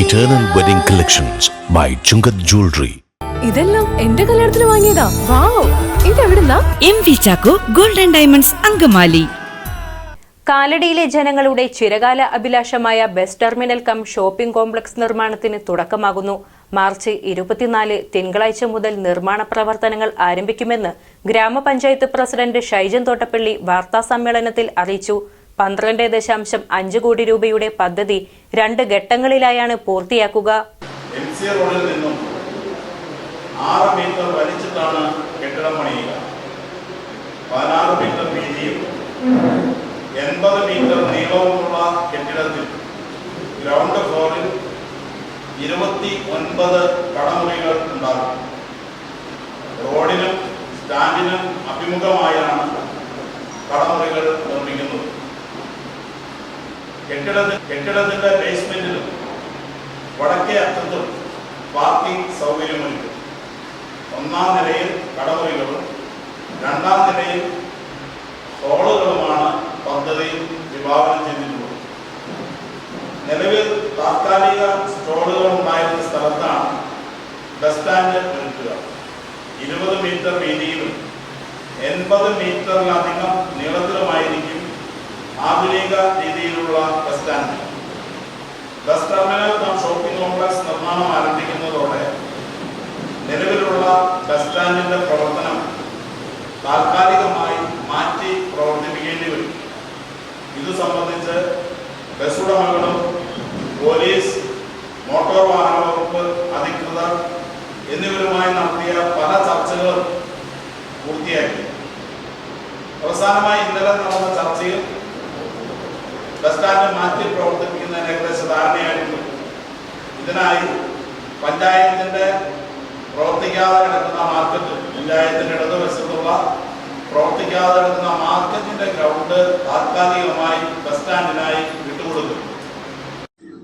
Eternal wedding collections by Chungath jewellery ഇതെല്ലാം എന്റെ കല്യാണത്തിന് വാങ്ങിയതാ. Wow ഇതെവിടുന്നാ? M V Chacko golden diamonds Angamaly. കാലടിയിലെ ജനങ്ങളുടെ ചിരകാല അഭിലാഷമായ bus terminal cum shopping complex നിർമ്മാണത്തിന് തുടക്കമാകുന്നു. മാർച്ച് ഇരുപത്തിനാല് തിങ്കളാഴ്ച മുതൽ നിർമ്മാണ പ്രവർത്തനങ്ങൾ ആരംഭിക്കുമെന്ന് ഗ്രാമപഞ്ചായത്ത് പ്രസിഡന്റ് ഷൈജൻ തോട്ടപ്പള്ളി വാർത്താ സമ്മേളനത്തിൽ അറിയിച്ചു. പന്ത്രണ്ട് ദശാംശം അഞ്ച് കോടി രൂപയുടെ പദ്ധതി രണ്ട് ഘട്ടങ്ങളിലായാണ് പൂർത്തിയാക്കുക. റോഡിൽ നിന്നും മീറ്റർ മീറ്റർ മീറ്റർ ഗ്രൗണ്ട് ഫ്ലോറിൽ റോഡിനും സ്റ്റാൻഡിനും അഭിമുഖമായാണ് കടമുറികൾ നിർമ്മിക്കുന്നത്. കെട്ടിടത്തിൽ കെട്ടിടത്തിന്റെ ബേസ്മെന്റിലും വടക്കേ അറ്റത്തും പാർക്കിംഗ് സൗകര്യമുണ്ട്. ഒന്നാം നിലയിൽ കടമുറികളും രണ്ടാം നിലയിൽ ഹോളുകളുമാണ് പദ്ധതിയിൽ വിഭാവനം ചെയ്തിട്ടുള്ളത്. നിലവിൽ താത്കാലിക സ്റ്റോളുകൾ ഉണ്ടായിരുന്ന സ്ഥലത്താണ് ബസ് സ്റ്റാൻഡ് ഒരുക്കുക ഇരുപത് മീറ്റർ വീതിയിലും എൺപത് മീറ്ററിലധികം നീളത്തിലുമായിരിക്കും ആധുനിക രീതിയിലുള്ള ബസ് സ്റ്റാൻഡ്. ബസ് ടെർമിനൽ നാം ഷോപ്പിംഗ് കോംപ്ലക്സ് നിർമ്മാണം ആരംഭിക്കുന്നതോടെ നിലവിലുള്ള ബസ് സ്റ്റാൻഡിന്റെ പ്രവർത്തനം താൽക്കാലികമായി മാറ്റി പ്രവർത്തിപ്പിക്കേണ്ടി വരും. ഇത് സംബന്ധിച്ച് ബസ് ഉടമകളും പോലീസ് മോട്ടോർ വാഹന വകുപ്പ് അധികൃതർ എന്നിവരുമായി നടത്തിയ പല ചർച്ചകളും പൂർത്തിയാക്കി അവസാനമായി ഇന്നലെ നടന്ന ചർച്ചയിൽ ബസ് സ്റ്റാൻഡ് മാറ്റി പ്രവർത്തിപ്പിക്കുന്നതിനെ ഏകദേശ ധാരണയായിട്ടുണ്ട് ഇതിനായി പഞ്ചായത്തിന്റെ പ്രവർത്തിക്കാതെ കിടക്കുന്ന മാർക്കറ്റ് പഞ്ചായത്തിന്റെ ഇടതുവശത്തുള്ള പ്രവർത്തിക്കാതെ കിടക്കുന്ന മാർക്കറ്റിന്റെ ഗ്രൗണ്ട് താത്കാലികമായി ബസ് സ്റ്റാൻഡിനായി വിട്ടുകൊടുക്കും.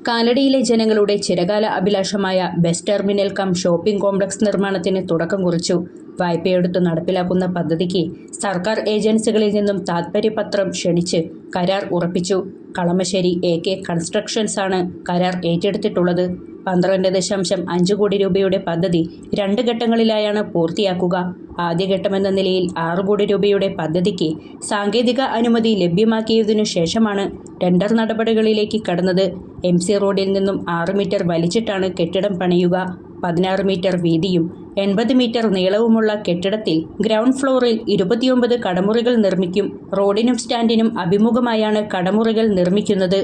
കാലടിയിലെ ജനങ്ങളുടെ ചിരകാല അഭിലാഷമായ bus terminal cum shopping complex നിർമ്മാണത്തിന് തുടക്കം കുറിച്ചു. വായ്പയെടുത്ത് നടപ്പിലാക്കുന്ന പദ്ധതിക്ക് സർക്കാർ ഏജൻസികളിൽ നിന്നും താത്പര്യപത്രം ക്ഷണിച്ച് കരാർ ഉറപ്പിച്ചു. കളമശ്ശേരി എ കെ കൺസ്ട്രക്ഷൻസാണ് കരാർ ഏറ്റെടുത്തിട്ടുള്ളത്. പന്ത്രണ്ട് ദശാംശം അഞ്ച് കോടി രൂപയുടെ പദ്ധതി രണ്ട് ഘട്ടങ്ങളിലായാണ് പൂർത്തിയാക്കുക. ആദ്യഘട്ടമെന്ന നിലയിൽ ആറ് കോടി രൂപയുടെ പദ്ധതിക്ക് സാങ്കേതിക അനുമതി ലഭ്യമാക്കിയതിനു ശേഷമാണ് ടെൻഡർ നടപടികളിലേക്ക് കടന്നത്. എം സി റോഡിൽ നിന്നും ആറ് മീറ്റർ വലിച്ചിട്ടാണ് കെട്ടിടം പണിയുക. പതിനാറ് മീറ്റർ വീതിയും എൺപത് മീറ്റർ നീളവുമുള്ള കെട്ടിടത്തിൽ ഗ്രൗണ്ട് ഫ്ലോറിൽ ഇരുപത്തിയൊമ്പത് കടമുറികൾ നിർമ്മിക്കും റോഡിനും സ്റ്റാൻഡിനും അഭിമുഖമായാണ് കടമുറികൾ നിർമ്മിക്കുന്നത്.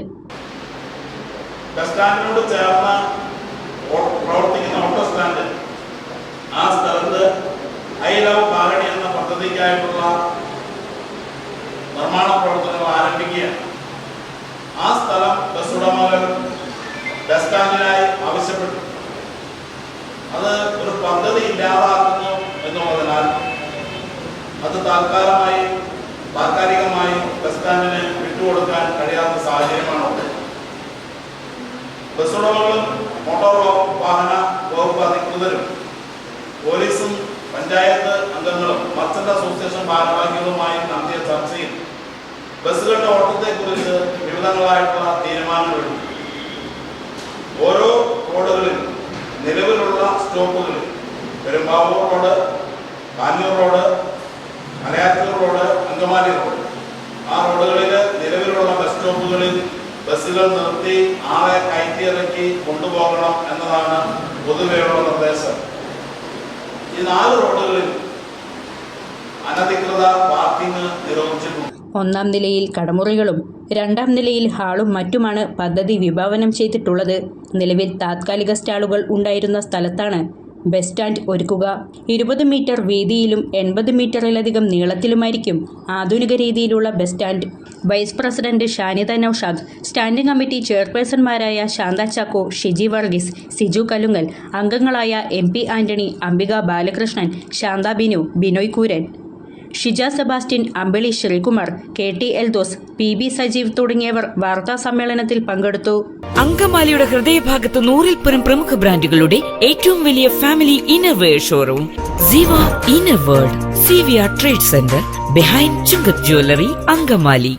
ആ നിർമ്മാണ പ്രവർത്തനങ്ങൾ ആരംഭിക്കുകയാണ് ആ സ്ഥലം ബസ് ഉടമകൾ ബസ് സ്റ്റാൻഡിനായി ആവശ്യപ്പെട്ടു അത് ഒരു പദ്ധതി ഇല്ലാതാക്കുന്നു എന്നുള്ളതിനാൽ അത് താൽക്കാലമായി താൽക്കാലികമായി ബസ് സ്റ്റാൻഡിന് വിട്ടുകൊടുക്കാൻ കഴിയാത്ത സാഹചര്യമാണ് ഉള്ളത് ബസ് ഉടമകളും മോട്ടോർ വാഹന വകുപ്പ് അധികൃതരും പോലീസും പഞ്ചായത്ത് അംഗങ്ങളും മർച്ചന്റ് അസോസിയേഷൻ ഭാരവാഹികളുമായി നടത്തിയ ചർച്ചയിൽ ബസ്സുകളുടെ ഓട്ടത്തെക്കുറിച്ച് വിവിധങ്ങളായിട്ടുള്ള തീരുമാനങ്ങൾ ഓരോ റോഡുകളിലും സ്റ്റോപ്പുകളിൽ. Perumbavoor road Kanjoor road Malayattoor road Angamaly road. ആ റോഡുകളിൽ നിലവിലുള്ള ബസ് സ്റ്റോപ്പുകളിൽ ബസ്സുകൾ നിർത്തി ആളെ കയറ്റിയിറക്കി കൊണ്ടുപോകണം എന്നതാണ് പൊതുവെയുള്ള നിർദ്ദേശം. ഈ നാല് റോഡുകളിൽ അനധികൃത പാർക്കിംഗ് നിരോധിച്ചിട്ടുണ്ട്. ഒന്നാം നിലയിൽ കടമുറികളും രണ്ടാം നിലയിൽ ഹാളും മറ്റുമാണ് പദ്ധതി വിഭാവനം ചെയ്തിട്ടുള്ളത്. നിലവിൽ താത്കാലിക സ്റ്റാളുകൾ ഉണ്ടായിരുന്ന സ്ഥലത്താണ് ബസ് സ്റ്റാൻഡ് ഒരുക്കുക. ഇരുപത് മീറ്റർ വീതിയിലും എൺപത് മീറ്ററിലധികം നീളത്തിലുമായിരിക്കും ആധുനിക രീതിയിലുള്ള bus stand. Vice president Shanitha Noushad standing committee ചെയർപേഴ്സൺമാരായ Shantha Chacko Shiji Varghese Siju Kalungal അംഗങ്ങളായ M Antony Ambika Balakrishnan Shantha Binu Binoy Kooran. Shija Sebastian Ambili Sreekumar K T Eldhose P B Sajeev തുടങ്ങിയവർ വാർത്താ സമ്മേളനത്തിൽ പങ്കെടുത്തു. അങ്കമാലിയുടെ ഹൃദയഭാഗത്ത് നൂറിൽ പരം പ്രമുഖ ബ്രാൻഡുകളുടെ ഏറ്റവും വലിയ family innerwear showroom Ziva inner world C V R trade centre behind Chungath jewellery Angamaly.